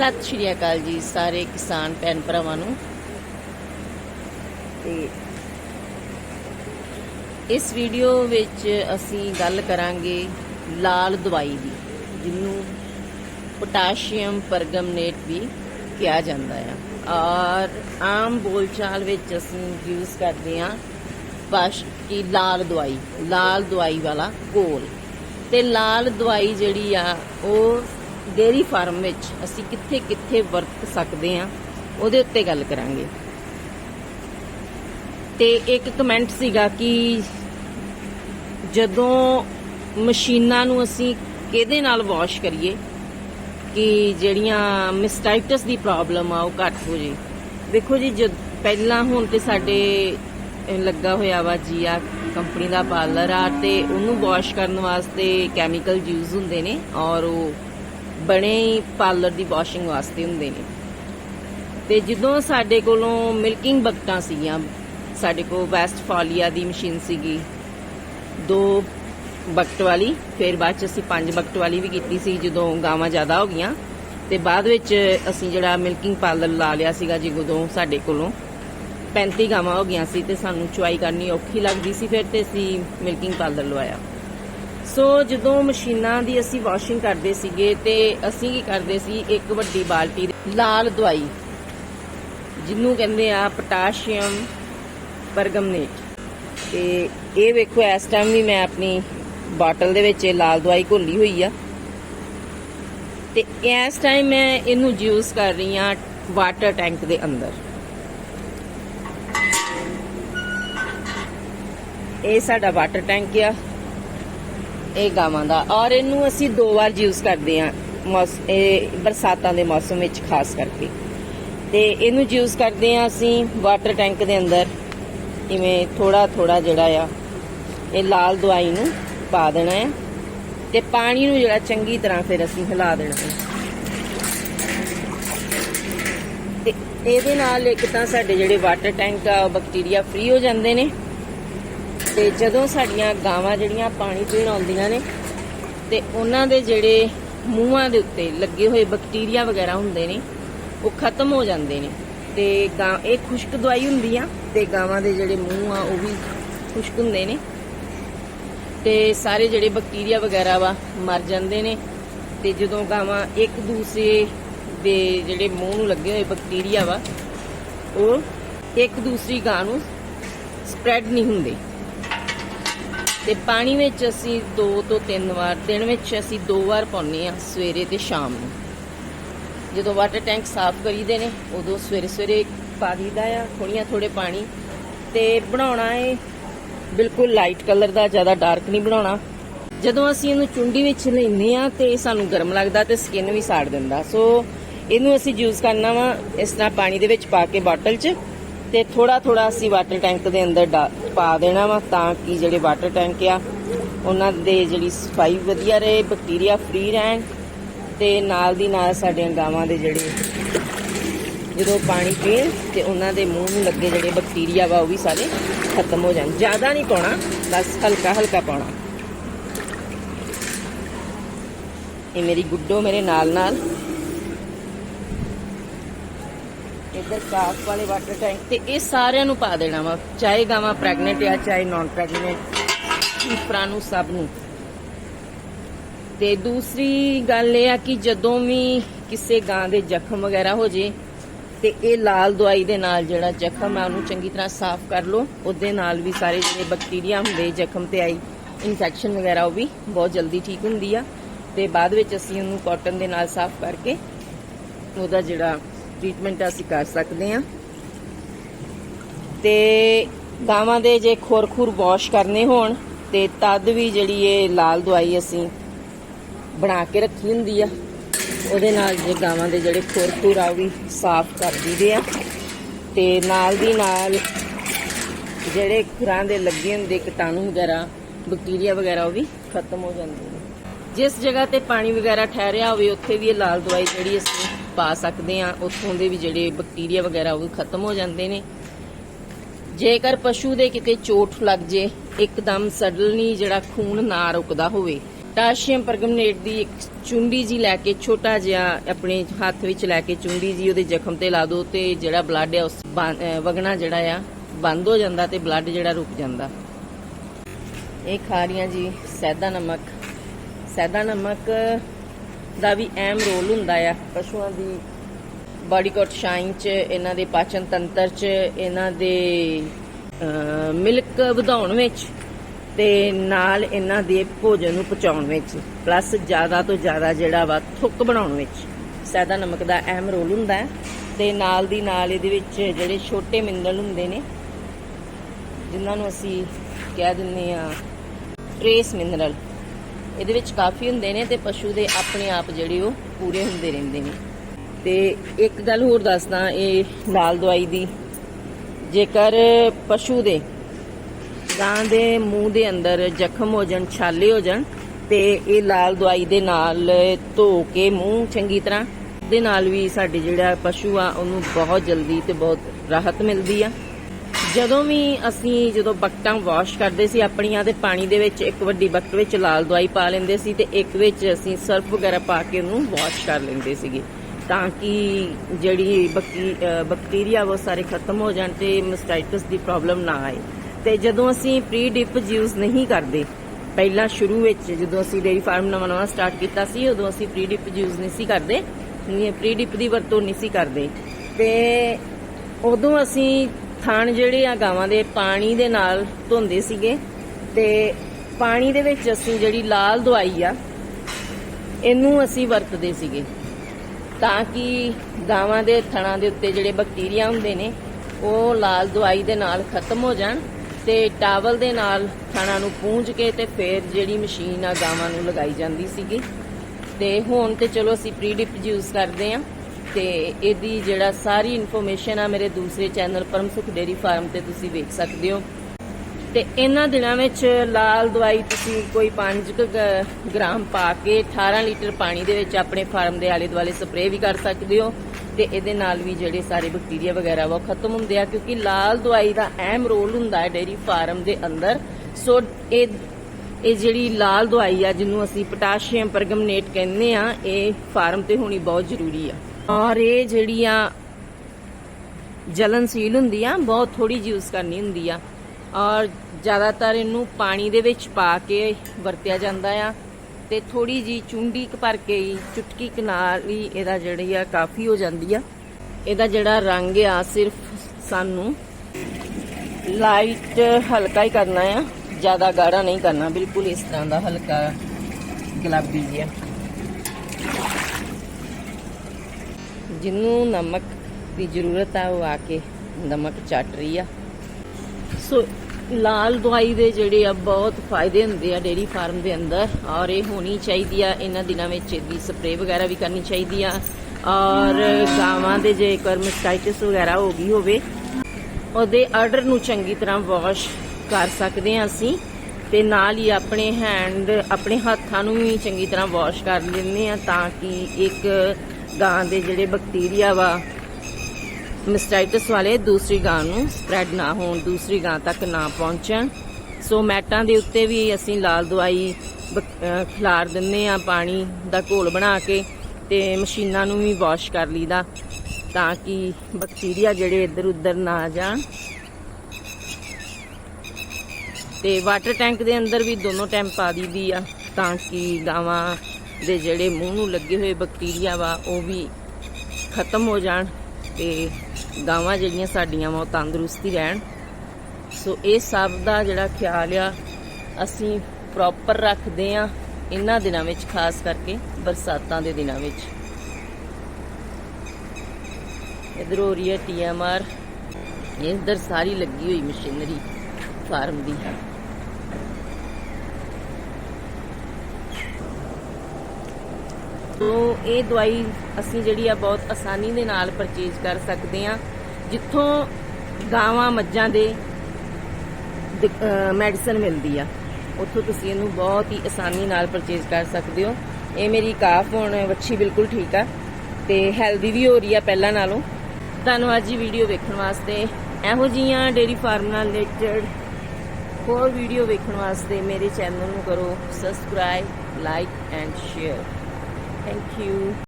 ਸਤਿ ਸ਼੍ਰੀ ਅਕਾਲ ਜੀ ਸਾਰੇ ਕਿਸਾਨ ਭੈਣ ਭਰਾਵਾਂ ਨੂੰ। ਤੇ ਇਸ ਵੀਡੀਓ ਵਿੱਚ ਅਸੀਂ ਗੱਲ ਕਰਾਂਗੇ ਲਾਲ ਦਵਾਈ ਦੀ ਜਿਹਨੂੰ ਪੋਟਾਸ਼ੀਅਮ ਪਰਗਮਨੇਟ ਵੀ ਕਿਹਾ ਜਾਂਦਾ ਹੈ ਔਰ ਆਮ ਬੋਲਚਾਲ ਵਿੱਚ ਅਸੀਂ ਯੂਜ਼ ਕਰਦੇ ਹਾਂ ਪਾਸ ਕਿ ਲਾਲ ਦਵਾਈ ਲਾਲ ਦਵਾਈ ਵਾਲਾ ਕੋਲ ਤੇ ਲਾਲ ਦਵਾਈ ਜਿਹੜੀ ਆ, ਉਹ ਡੇਰੀ ਫਾਰਮ ਵਿੱਚ ਅਸੀਂ ਕਿੱਥੇ ਕਿੱਥੇ ਵਰਤ ਸਕਦੇ ਹਾਂ, ਉਹਦੇ ਉੱਤੇ ਗੱਲ ਕਰਾਂਗੇ। ਤੇ ਇੱਕ ਕਮੈਂਟ ਸੀਗਾ ਕਿ ਜਦੋਂ ਮਸ਼ੀਨਾਂ ਨੂੰ ਅਸੀਂ ਕਿਹਦੇ ਨਾਲ ਵਾਸ਼ ਕਰੀਏ, ਕਿ ਜਿਹੜੀਆਂ ਮਿਸਟਾਈਟਸ ਦੀ ਪ੍ਰੋਬਲਮ ਆ, ਉਹ ਘੱਟ ਹੋ ਜੇ। ਦੇਖੋ ਜੀ, ਜਦ ਪਹਿਲਾਂ ਹੁਣ ਤੇ ਸਾਡੇ ਲੱਗਾ ਹੋਇਆ ਵਾ ਜੀਆ ਕੰਪਨੀ ਦਾ ਪਾਰਲਰ ਆ, ਤੇ ਉਹਨੂੰ ਵਾਸ਼ ਕਰਨ ਵਾਸਤੇ ਕੈਮੀਕਲ ਯੂਜ਼ ਹੁੰਦੇ ਨੇ, ਔਰ ਉਹ ਬਣੇ ਹੀ ਪਾਰਲਰ ਦੀ ਵਾਸ਼ਿੰਗ ਵਾਸਤੇ ਹੁੰਦੇ ਨੇ। ਤੇ ਜਦੋਂ ਸਾਡੇ ਕੋਲੋਂ ਮਿਲਕਿੰਗ ਬਕਟਾਂ ਸੀਗੀਆਂ, ਸਾਡੇ ਕੋਲ ਵੈਸਟਫਾਲੀਆ ਦੀ ਮਸ਼ੀਨ ਸੀਗੀ, ਦੋ ਬਕਟ ਵਾਲੀ, ਫਿਰ ਬਾਅਦ ਚ ਅਸੀਂ ਪੰਜ ਬਕਟ ਵਾਲੀ ਵੀ ਕੀਤੀ ਸੀ ਜਦੋਂ ਗਾਵਾਂ ਜ਼ਿਆਦਾ ਹੋ ਗਈਆਂ। ਤੇ ਬਾਅਦ ਵਿੱਚ ਅਸੀਂ ਜਿਹੜਾ ਮਿਲਕਿੰਗ ਪਾਰਲਰ ਲਾ ਲਿਆ ਸੀਗਾ ਜਦੋਂ ਸਾਡੇ ਕੋਲੋਂ 35 ਗਾਵਾਂ ਹੋ ਗਈਆਂ ਸੀ ਤੇ ਸਾਨੂੰ ਚੁਆਈ ਕਰਨੀ ਔਖੀ ਲੱਗਦੀ ਸੀ, ਫਿਰ ਤੇ ਅਸੀਂ ਮਿਲਕਿੰਗ ਪਾਰਲਰ ਲਵਾਇਆ। ਸੋ ਜਦੋਂ ਮਸ਼ੀਨਾਂ ਦੀ ਅਸੀਂ ਵਾਸ਼ਿੰਗ ਕਰਦੇ ਸੀਗੇ ਤੇ ਅਸੀਂ ਕੀ ਕਰਦੇ ਸੀ, ਇੱਕ ਵੱਡੀ ਬਾਲਟੀ ਲਾਲ ਦਵਾਈ, ਜਿਹਨੂੰ ਕਹਿੰਦੇ ਆ ਪੋਟਾਸ਼ੀਅਮ ਪਰਗਮਨੇਟ ਤੇ ਇਹ ਵੇਖੋ, ਇਸ ਟਾਈਮ ਵੀ ਮੈਂ ਆਪਣੀ ਬਾਟਲ ਦੇ ਵਿੱਚ ਇਹ ਲਾਲ ਦਵਾਈ ਘੋਲੀ ਹੋਈ ਆ। ਤੇ ਇਸ ਟਾਈਮ ਮੈਂ ਇਹਨੂੰ ਯੂਜ਼ ਕਰ ਰਹੀ ਆ ਵਾਟਰ ਟੈਂਕ ਦੇ ਅੰਦਰ। ਇਹ ਸਾਡਾ ਵਾਟਰ ਟੈਂਕ ਆ। ਇਹ ਗਾਵਾਂ ਦਾ। ਔਰ ਇਹਨੂੰ ਅਸੀਂ ਦੋ ਵਾਰ ਯੂਜ਼ ਕਰਦੇ ਆ ਇਹ ਬਰਸਾਤਾਂ ਦੇ ਮੌਸਮ ਵਿੱਚ ਖਾਸ ਕਰਕੇ। ਤੇ ਇਹਨੂੰ ਯੂਜ਼ ਕਰਦੇ ਆ ਅਸੀਂ ਵਾਟਰ ਟੈਂਕ ਦੇ ਅੰਦਰ। ਇਵੇਂ ਥੋੜਾ ਥੋੜਾ ਜਿਹੜਾ ਆ, ਇਹ ਲਾਲ ਦਵਾਈ ਨੂੰ ਪਾ ਦੇਣਾ ਹੈ ਤੇ ਪਾਣੀ ਨੂੰ ਜਿਹੜਾ ਚੰਗੀ ਤਰ੍ਹਾਂ ਫਿਰ ਅਸੀਂ ਹਿਲਾ ਦੇਣਾ ਹੈ ਤੇ ਇਹਦੇ ਨਾਲ ਇੱਕ ਤਾਂ ਸਾਡੇ ਜਿਹੜੇ ਵਾਟਰ ਟੈਂਕ ਆ ਬੈਕਟੀਰੀਆ ਫ੍ਰੀ ਹੋ ਜਾਂਦੇ ਨੇ। ਤੇ ਜਦੋਂ ਸਾਡੀਆਂ ਗਾਵਾਂ ਜਿਹੜੀਆਂ ਪਾਣੀ ਪੀਣ ਆਉਂਦੀਆਂ ਨੇ ਤੇ ਉਹਨਾਂ ਦੇ ਜਿਹੜੇ ਮੂੰਹਾਂ ਦੇ ਉੱਤੇ ਲੱਗੇ ਹੋਏ ਬੈਕਟੀਰੀਆ ਵਗੈਰਾ ਹੁੰਦੇ ਨੇ, ਉਹ ਖਤਮ ਹੋ ਜਾਂਦੇ ਨੇ। ਤੇ ਗਾਂ, ਇਹ ਖੁਸ਼ਕ ਦਵਾਈ ਹੁੰਦੀ ਆ ਤੇ ਗਾਵਾਂ ਦੇ ਜਿਹੜੇ ਮੂੰਹ ਆ, ਉਹ ਵੀ ਖੁਸ਼ਕ ਹੁੰਦੇ ਨੇ। ਤੇ ਸਾਰੇ ਜਿਹੜੇ ਬੈਕਟੀਰੀਆ ਵਗੈਰਾ ਵਾ, ਮਰ ਜਾਂਦੇ ਨੇ। ਤੇ ਜਦੋਂ ਗਾਵਾਂ ਇੱਕ ਦੂਸਰੇ ਦੇ ਜਿਹੜੇ ਮੂੰਹ ਨੂੰ ਲੱਗੇ ਹੋਏ ਬੈਕਟੀਰੀਆ ਵਾ, ਉਹ ਇੱਕ ਦੂਸਰੀ ਗਾਂ ਨੂੰ ਸਪਰੈਡ ਨਹੀਂ ਹੁੰਦੇ। ਤੇ ਪਾਣੀ ਵਿੱਚ ਅਸੀਂ ਦੋ ਤੋਂ ਤਿੰਨ ਵਾਰ, ਦਿਨ ਵਿੱਚ ਅਸੀਂ ਦੋ ਵਾਰ ਪਾਉਂਦੇ ਆ ਸਵੇਰੇ ਤੇ ਸ਼ਾਮ ਨੂੰ। ਜਦੋਂ ਵਾਟਰ ਟੈਂਕ ਸਾਫ਼ ਕਰੀਦੇ ਨੇ, ਉਦੋਂ ਸਵੇਰੇ ਸਵੇਰੇ ਪਾ ਦਈਦਾ ਆ ਥੋੜੀਆਂ ਥੋੜੇ ਪਾਣੀ ਤੇ ਬਣਾਉਣਾ ਹੈ ਬਿਲਕੁਲ ਲਾਈਟ ਕਲਰ ਦਾ, ਜ਼ਿਆਦਾ ਡਾਰਕ ਨਹੀਂ ਬਣਾਉਣਾ। ਜਦੋਂ ਅਸੀਂ ਇਹਨੂੰ ਚੁੰਡੀ ਵਿੱਚ ਲੈਂਦੇ ਆ ਤੇ ਸਾਨੂੰ ਗਰਮ ਲੱਗਦਾ ਤੇ ਸਕਿਨ ਵੀ ਸਾੜ ਦਿੰਦਾ। ਸੋ ਇਹਨੂੰ ਅਸੀਂ ਯੂਜ਼ ਕਰਨਾ ਵਾ, ਇਸ ਤਰ੍ਹਾਂ ਪਾਣੀ ਦੇ ਵਿੱਚ ਪਾ ਕੇ ਬਾਟਲ 'ਚ ਤੇ ਥੋੜਾ ਥੋੜਾ ਅਸੀਂ ਵਾਟਰ ਟੈਂਕ ਦੇ ਅੰਦਰ ਡਾ- ਪਾ ਦੇਣਾ ਵਾ ਤਾਂ ਕਿ ਜਿਹੜੇ ਵਾਟਰ ਟੈਂਕ ਆ, ਉਹਨਾਂ ਦੇ ਜਿਹੜੀ ਸਫ਼ਾਈ ਵਧੀਆ ਰਹੇ ਬੈਕਟੀਰੀਆ ਫ੍ਰੀ ਰਹਿਣ ਤੇ ਨਾਲ ਦੀ ਨਾਲ ਸਾਡੀਆਂ ਗਾਵਾਂ ਦੇ ਜਿਹੜੇ ਜਦੋਂ ਪਾਣੀ ਪੀਣ ਤੇ ਉਹਨਾਂ ਦੇ ਮੂੰਹ ਨੂੰ ਲੱਗੇ ਜਿਹੜੇ ਬੈਕਟੀਰੀਆ ਵਾ ਉਹ ਵੀ ਸਾਰੇ ਖਤਮ ਹੋ ਜਾਣ। ਜ਼ਿਆਦਾ ਨਹੀਂ ਪਾਉਣਾ, ਬਸ ਹਲਕਾ ਹਲਕਾ ਪਾਉਣਾ। ਇਹ ਮੇਰੀ ਗੁੱਡੋ ਮੇਰੇ ਨਾਲ ਨਾਲ ਇੱਧਰ ਸਾਫ਼ ਵਾਲੇ ਵਾਟਰ ਟੈਂਕ ਤੇ ਇਹ ਸਾਰਿਆਂ ਨੂੰ ਪਾ ਦੇਣਾ ਵਾ, ਚਾਹੇ ਗਾਵਾਂ ਪ੍ਰੈਗਨੈਂਟ ਆ, ਚਾਹੇ ਨਾਨ ਪ੍ਰੈਗਨੈਂਟ ਫਰਾਂ ਨੂੰ ਸਭ ਨੂੰ। ਤੇ ਦੂਸਰੀ ਗੱਲ ਇਹ ਆ ਕਿ ਜਦੋਂ ਵੀ ਕਿਸੇ ਗਾਂ ਦੇ ਜ਼ਖਮ ਵਗੈਰਾ ਹੋ ਜੇ, ਤੇ ਇਹ ਲਾਲ ਦਵਾਈ ਦੇ ਨਾਲ ਜਿਹੜਾ ਜ਼ਖਮ ਆ, ਉਹਨੂੰ ਚੰਗੀ ਤਰ੍ਹਾਂ ਸਾਫ਼ ਕਰ ਲਓ। ਉਹਦੇ ਨਾਲ ਵੀ ਸਾਰੇ ਜਿਹੜੇ ਬੈਕਟੀਰੀਆ ਹੁੰਦੇ, ਜ਼ਖਮ ਤੇ ਆਈ ਇਨਫੈਕਸ਼ਨ ਵਗੈਰਾ, ਉਹ ਵੀ ਬਹੁਤ ਜਲਦੀ ਠੀਕ ਹੁੰਦੀ ਆ। ਤੇ ਬਾਅਦ ਵਿੱਚ ਅਸੀਂ ਉਹਨੂੰ ਕਾਟਨ ਦੇ ਨਾਲ ਸਾਫ਼ ਕਰਕੇ ਉਹਦਾ ਜਿਹੜਾ ਟ੍ਰੀਟਮੈਂਟ ਅਸੀਂ ਕਰ ਸਕਦੇ ਹਾਂ। ਤੇ ਗਾਵਾਂ ਦੇ ਜੇ ਖੁਰ-ਖੁਰ ਵਾਸ਼ ਕਰਨੇ ਹੋਣ, ਤੇ ਤਦ ਵੀ ਜਿਹੜੀ ਇਹ ਲਾਲ ਦਵਾਈ ਅਸੀਂ ਬਣਾ ਕੇ ਰੱਖੀ ਹੁੰਦੀ ਆ, ਉਹਦੇ ਨਾਲ ਜੇ ਗਾਵਾਂ ਦੇ ਜਿਹੜੇ ਖੁਰ-ਖੁਰ ਆ, ਉਹ ਵੀ ਸਾਫ਼ ਕਰ ਦਿੰਦੇ ਆ। ਤੇ ਨਾਲ ਦੀ ਨਾਲ ਜਿਹੜੇ ਖੁਰਾਂ ਦੇ ਲੱਗੇ ਹੁੰਦੇ, ਕੀਟਾਣੂ ਵਗੈਰਾ, ਬੈਕਟੀਰੀਆ ਵਗੈਰਾ, ਉਹ ਵੀ ਖਤਮ ਹੋ ਜਾਂਦੇ ਨੇ। ਜਿਸ ਜਗ੍ਹਾ ਤੇ ਪਾਣੀ ਵਗੈਰਾ ਠਹਿਰਿਆ ਹੋਵੇ, ਉੱਥੇ ਵੀ ਇਹ ਲਾਲ ਦਵਾਈ ਜਿਹੜੀ ਅਸੀਂ ਪਾ ਸਕਦੇ ਆ ਉੱਥੋਂ ਦੇ ਵੀ ਜਿਹੜੇ ਬੈਕਟੀਰੀਆ ਵਗੈਰਾ ਉਹ ਖਤਮ ਹੋ ਜਾਂਦੇ ਨੇ। ਜੇਕਰ ਪਸ਼ੂ ਦੇ ਕਿਤੇ ਚੋਟ ਲੱਗ ਜੇ, ਇੱਕਦਮ ਸਡਨਲੀ ਜਿਹੜਾ ਖੂਨ ਨਾ ਰੁਕਦਾ ਹੋਵੇ, ਪੋਟਾਸ਼ੀਅਮ ਪਰਗਮਨੇਟ ਦੀ ਇੱਕ ਚੁੰਡੀ ਜੀ ਲੈ ਕੇ, ਛੋਟਾ ਜਿਹਾ ਆਪਣੇ ਹੱਥ ਵਿੱਚ ਲੈ ਕੇ ਚੁੰਡੀ ਜੀ, ਉਹਦੇ ਜ਼ਖਮ ਤੇ ਲਾ ਦਿਓ ਤੇ ਜਿਹੜਾ ਬਲੱਡ ਹੈ, ਉਸ ਵਗਣਾ ਜਿਹੜਾ ਆ, ਬੰਦ ਹੋ ਜਾਂਦਾ ਤੇ ਬਲੱਡ ਜਿਹੜਾ ਰੁਕ ਜਾਂਦਾ। ਇਹ ਖਾ ਰਹੀਆਂ ਜੀ, ਸੈਦਾ ਨਮਕ। ਸੈਦਾ ਨਮਕ ਦਾ ਵੀ ਅਹਿਮ ਰੋਲ ਹੁੰਦਾ ਆ। ਪਸ਼ੂਆਂ ਦੀ ਬਾਡੀ ਕੋਟ ਸ਼ਾਈਨ ਚ, ਇਹਨਾਂ ਦੇ ਪਾਚਨ ਤੰਤਰ ਚ, ਇਹਨਾਂ ਦੇ ਮਿਲਕ ਵਧਾਉਣ ਵਿੱਚ ਤੇ ਨਾਲ ਇਹਨਾਂ ਦੇ ਭੋਜਨ ਨੂੰ ਪਚਾਉਣ ਵਿੱਚ ਪਲੱਸ ਜ਼ਿਆਦਾ ਤੋਂ ਜ਼ਿਆਦਾ ਜਿਹੜਾ ਵਾ ਥੁੱਕ ਬਣਾਉਣ ਵਿੱਚ ਸੈਦਾ ਨਮਕ ਦਾ ਅਹਿਮ ਰੋਲ ਹੁੰਦਾ ਹੈ। ਤੇ ਨਾਲ ਦੀ ਨਾਲ ਇਹਦੇ ਵਿੱਚ ਜਿਹੜੇ ਛੋਟੇ ਮਿਨਰਲ ਹੁੰਦੇ ਨੇ, ਜਿਨ੍ਹਾਂ ਨੂੰ ਅਸੀਂ ਕਹਿ ਦਿੰਦੇ ਆ ਟ੍ਰੇਸ ਮਿਨਰਲ ਇਹਦੇ ਵਿੱਚ ਕਾਫੀ ਹੁੰਦੇ ਨੇ ਤੇ ਪਸ਼ੂ ਦੇ ਆਪਣੇ ਆਪ ਜਿਹੜੇ ਉਹ ਪੂਰੇ ਹੁੰਦੇ ਰਹਿੰਦੇ ਨੇ। ਤੇ ਇੱਕ ਗੱਲ ਹੋਰ ਦੱਸਦਾ, ਇਹ ਲਾਲ ਦਵਾਈ ਦੀ। ਜੇਕਰ ਪਸ਼ੂ ਦੇ ਗਾਂ ਦੇ ਮੂੰਹ ਦੇ ਅੰਦਰ ਜ਼ਖਮ ਹੋ ਜਾਣ, ਛਾਲੇ ਹੋ ਜਾਣ, ਤੇ ਇਹ ਲਾਲ ਦਵਾਈ ਦੇ ਨਾਲ ਧੋ ਕੇ ਮੂੰਹ ਚੰਗੀ ਤਰ੍ਹਾਂ ਦੇ ਨਾਲ ਵੀ ਸਾਡੇ ਜਿਹੜਾ ਪਸ਼ੂ ਆ, ਉਹਨੂੰ ਬਹੁਤ ਜਲਦੀ ਤੇ ਬਹੁਤ ਰਾਹਤ ਮਿਲਦੀ ਆ। ਜਦੋਂ ਵੀ ਅਸੀਂ ਜਦੋਂ ਬਕਟਾਂ ਵਾਸ਼ ਕਰਦੇ ਸੀ, ਆਪਣੀਆਂ ਤੇ ਪਾਣੀ ਦੇ ਵਿੱਚ ਇੱਕ ਵੱਡੀ ਬਕਟ ਵਿੱਚ ਲਾਲ ਦਵਾਈ ਪਾ ਲੈਂਦੇ ਸੀ ਤੇ ਇੱਕ ਵਿੱਚ ਅਸੀਂ ਸਰਫ ਵਗੈਰਾ ਪਾ ਕੇ ਉਹਨੂੰ ਵਾਸ਼ ਕਰ ਲੈਂਦੇ ਸੀਗੇ। ਤਾਂ ਕਿ ਜਿਹੜੀ ਬਕੀ- ਬੈਕਟੀਰੀਆ ਉਹ ਸਾਰੇ ਖਤਮ ਹੋ ਜਾਣ ਤੇ ਮਸਟਾਈਟਸ ਦੀ ਪ੍ਰੋਬਲਮ ਨਾ ਆਏ। ਤੇ ਜਦੋਂ ਅਸੀਂ ਪ੍ਰੀ ਡਿਪ ਯੂਜ਼ ਨਹੀਂ ਕਰਦੇ, ਪਹਿਲਾਂ ਸ਼ੁਰੂ ਵਿੱਚ ਜਦੋਂ ਅਸੀਂ ਡੇਰੀ ਫਾਰਮ ਨਵਾਂ ਨਵਾਂ ਸਟਾਰਟ ਕੀਤਾ ਸੀ, ਉਦੋਂ ਅਸੀਂ ਪ੍ਰੀ ਡਿਪ ਯੂਜ਼ ਨਹੀਂ ਸੀ ਕਰਦੇ। ਪ੍ਰੀ ਡਿਪ ਦੀ ਵਰਤੋਂ ਨਹੀਂ ਸੀ ਕਰਦੇ। ਤੇ ਉਦੋਂ ਅਸੀਂ ਥਣ ਜਿਹੜੇ ਆ ਗਾਵਾਂ ਦੇ ਪਾਣੀ ਦੇ ਨਾਲ ਧੋਂਦੇ ਸੀਗੇ ਤੇ ਪਾਣੀ ਦੇ ਵਿੱਚ ਅਸੀਂ ਜਿਹੜੀ ਲਾਲ ਦਵਾਈ ਆ, ਇਹਨੂੰ ਅਸੀਂ ਵਰਤਦੇ ਸੀਗੇ। ਤਾਂ ਕਿ ਗਾਵਾਂ ਦੇ ਥਣਾਂ ਦੇ ਉੱਤੇ ਜਿਹੜੇ ਬੈਕਟੀਰੀਆ ਹੁੰਦੇ ਨੇ, ਉਹ ਲਾਲ ਦਵਾਈ ਦੇ ਨਾਲ ਖਤਮ ਹੋ ਜਾਣ ਤੇ ਟਾਵਲ ਦੇ ਨਾਲ ਥਣਾਂ ਨੂੰ ਪੂੰਝ ਕੇ ਤੇ ਫਿਰ ਜਿਹੜੀ ਮਸ਼ੀਨ ਆ ਗਾਵਾਂ ਨੂੰ ਲਗਾਈ ਜਾਂਦੀ ਸੀਗੀ। ਤੇ ਹੁਣ ਤੇ ਚਲੋ ਅਸੀਂ ਪ੍ਰੀ ਡਿਪ ਯੂਜ਼ ਕਰਦੇ ਆ। ਤੇ ਇਹਦੀ ਜਿਹੜਾ ਸਾਰੀ ਇਨਫੋਰਮੇਸ਼ਨ ਆ ਮੇਰੇ ਦੂਸਰੇ ਚੈਨਲ ਪਰਮਸੁਖ ਡੇਰੀ ਫਾਰਮ ਤੇ ਤੁਸੀਂ ਵੇਖ ਸਕਦੇ ਹੋ। ਤੇ ਇਹਨਾਂ ਦਿਨਾਂ ਵਿੱਚ ਲਾਲ ਦਵਾਈ ਤੁਸੀਂ ਕੋਈ 5 ਗ੍ਰਾਮ ਪਾ ਕੇ 18 ਲੀਟਰ ਪਾਣੀ ਦੇ ਵਿੱਚ ਆਪਣੇ ਫਾਰਮ ਦੇ ਆਲੇ ਦੁਆਲੇ ਸਪਰੇਅ ਵੀ ਕਰ ਸਕਦੇ ਹੋ। ਤੇ ਇਹਦੇ ਨਾਲ ਵੀ ਜਿਹੜੇ ਸਾਰੇ ਬੈਕਟੀਰੀਆ ਵਗੈਰਾ ਵਾ ਉਹ ਖਤਮ ਹੁੰਦੇ ਆ, ਕਿਉਂਕਿ ਲਾਲ ਦਵਾਈ ਦਾ ਅਹਿਮ ਰੋਲ ਹੁੰਦਾ ਹੈ ਡੇਰੀ ਫਾਰਮ ਦੇ ਅੰਦਰ। ਸੋ ਇਹ ਇਹ ਜਿਹੜੀ ਲਾਲ ਦਵਾਈ ਆ, ਜਿਹਨੂੰ ਅਸੀਂ ਪੋਟਾਸ਼ੀਅਮ ਪਰਗਮਨੇਟ ਕਹਿੰਦੇ ਆ, ਇਹ ਫਾਰਮ ਤੇ ਹੋਣੀ ਬਹੁਤ ਜ਼ਰੂਰੀ ਆ। ਔਰ ਇਹ ਜਿਹੜੀ ਆ ਜਲਨਸ਼ੀਲ ਹੁੰਦੀ ਆ ਬਹੁਤ ਥੋੜੀ ਯੂਜ਼ ਕਰਨੀ ਹੁੰਦੀ ਆ। ਔਰ ਜ਼ਿਆਦਾਤਰ ਇਹਨੂੰ ਪਾਣੀ ਦੇ ਵਿੱਚ ਪਾ ਕੇ ਵਰਤਿਆ ਜਾਂਦਾ ਆ ਤੇ ਥੋੜੀ ਜੀ ਚੁੰਡੀ ਭਰ ਕੇ ਹੀ ਚੁਟਕੀ ਕੁ ਨਾਲ ਹੀ ਇਹਦਾ ਜਿਹੜੀ ਆ ਕਾਫੀ ਹੋ ਜਾਂਦੀ ਆ। ਇਹਦਾ ਜਿਹੜਾ ਰੰਗ ਆ, ਸਿਰਫ ਸਾਨੂੰ ਲਾਈਟ ਹਲਕਾ ਹੀ ਕਰਨਾ ਆ, ਜ਼ਿਆਦਾ ਗਾੜਾ ਨਹੀਂ ਕਰਨਾ, ਬਿਲਕੁਲ ਇਸ ਤਰ੍ਹਾਂ ਦਾ ਹਲਕਾ ਗੁਲਾਬੀ ਜਿਹਾ। ਜਿਹਨੂੰ ਨਮਕ ਦੀ ਜ਼ਰੂਰਤ ਆ, ਉਹ ਆ ਕੇ ਨਮਕ ਚੱਟ ਰਹੀ ਆ। ਸੋ, ਲਾਲ ਦਵਾਈ ਦੇ ਜਿਹੜੇ ਆ, ਬਹੁਤ ਫਾਇਦੇ ਹੁੰਦੇ ਆ ਡੇਰੀ ਫਾਰਮ ਦੇ ਅੰਦਰ। ਔਰ ਇਹ ਹੋਣੀ ਚਾਹੀਦੀ ਆ, ਇਹਨਾਂ ਦਿਨਾਂ ਵਿੱਚ ਇਹਦੀ ਸਪਰੇਅ ਵਗੈਰਾ ਵੀ ਕਰਨੀ ਚਾਹੀਦੀ ਆ। ਔਰ ਗਾਵਾਂ ਦੇ ਜੇ ਕਰਮਸਟਾਈਟਿਸ ਵਗੈਰਾ ਹੋ ਗਈ ਹੋਵੇ, ਉਹਦੇ ਆਰਡਰ ਨੂੰ ਚੰਗੀ ਤਰ੍ਹਾਂ ਵਾਸ਼ ਕਰ ਸਕਦੇ ਆ ਅਸੀਂ। ਤੇ ਨਾਲ ਹੀ ਆਪਣੇ ਹੈਂਡ ਆਪਣੇ ਹੱਥਾਂ ਨੂੰ ਵੀ ਚੰਗੀ ਤਰ੍ਹਾਂ ਵਾਸ਼ ਕਰ ਲੈਂਦੇ ਆ ਤਾਂ ਕਿ ਇੱਕ ਗਾਂ ਦੇ ਜਿਹੜੇ ਬੈਕਟੀਰੀਆ ਵਾ ਮਿਸਟਾਈਟਸ ਵਾਲੇ ਦੂਸਰੀ ਗਾਂ ਨੂੰ ਸਪਰੈਡ ਨਾ ਹੋਣ, ਦੂਸਰੀ ਗਾਂ ਤੱਕ ਨਾ ਪਹੁੰਚਣ। ਸੋ ਮੈਟਾਂ ਦੇ ਉੱਤੇ ਵੀ ਅਸੀਂ ਲਾਲ ਦਵਾਈ ਬ- ਖਿਲਾਰ ਦਿੰਨੇ ਆ ਪਾਣੀ ਦਾ ਘੋਲ ਬਣਾ ਕੇ ਤੇ ਮਸ਼ੀਨਾਂ ਨੂੰ ਵੀ ਵਾਸ਼ ਕਰ ਲਈਦਾ ਤਾਂ ਕਿ ਬੈਕਟੀਰੀਆ ਜਿਹੜੇ ਇੱਧਰ ਉੱਧਰ ਨਾ ਜਾਣ। ਤੇ ਵਾਟਰ ਟੈਂਕ ਦੇ ਅੰਦਰ ਵੀ ਦੋਨੋਂ ਟੈਂਪ ਪਾ ਦਈਦੀ ਆ ਤਾਂ ਕਿ ਗਾਵਾਂ ਦੇ ਜਿਹੜੇ ਮੂੰਹ ਨੂੰ ਲੱਗੇ ਹੋਏ ਬੈਕਟੀਰੀਆ ਵਾ, ਉਹ ਵੀ ਖਤਮ ਹੋ ਜਾਣ ਤੇ ਗਾਵਾਂ ਜਿਹੜੀਆਂ ਸਾਡੀਆਂ ਵਾ, ਉਹ ਤੰਦਰੁਸਤੀ ਰਹਿਣ। ਸੋ ਇਹ ਸਭ ਦਾ ਜਿਹੜਾ ਖਿਆਲ ਆ, ਅਸੀਂ ਪ੍ਰੋਪਰ ਰੱਖਦੇ ਆ ਇਹਨਾਂ ਦਿਨਾਂ ਵਿੱਚ, ਖਾਸ ਕਰਕੇ ਬਰਸਾਤਾਂ ਦੇ ਦਿਨਾਂ ਵਿੱਚ। ਇਧਰ ਹੋ ਰਹੀ ਹੈ ਟੀਐਮਆਰ ਇਧਰ ਸਾਰੀ ਲੱਗੀ ਹੋਈ ਮਸ਼ੀਨਰੀ, ਫਾਰਮ ਦੀ। ਤੋ ਇਹ ਦਵਾਈ ਅਸੀਂ ਜਿਹੜੀ ਆ ਬਹੁਤ ਆਸਾਨੀ ਦੇ ਨਾਲ ਪਰਚੇਜ ਕਰ ਸਕਦੇ ਆ ਜਿੱਥੋਂ ਗਾਵਾਂ, ਮੱਝਾਂ ਦੇ ਮੈਡੀਸਨ ਮਿਲਦੀ ਆ, ਉੱਥੋਂ ਤੁਸੀਂ ਇਹਨੂੰ ਬਹੁਤ ਹੀ ਆਸਾਨੀ ਨਾਲ ਪਰਚੇਜ ਕਰ ਸਕਦੇ ਹੋ। ਇਹ ਮੇਰੀ ਕਾਫ ਹੁਣ ਵੱਛੀ ਬਿਲਕੁਲ ਠੀਕ ਆ ਤੇ ਹੈਲਦੀ ਵੀ ਹੋ ਰਹੀ ਆ ਪਹਿਲਾਂ ਨਾਲੋਂ। ਧੰਨਵਾਦ ਜੀ ਵੀਡੀਓ ਵੇਖਣ ਵਾਸਤੇ। ਇਹੋ ਜੀਆਂ ਡੇਰੀ ਫਾਰਮ ਨਾਲ ਰਿਲੇਟਡ ਹੋਰ ਵੀਡੀਓ ਵੇਖਣ ਵਾਸਤੇ ਮੇਰੇ ਚੈਨਲ ਨੂੰ ਕਰੋ। Subscribe like and share thank you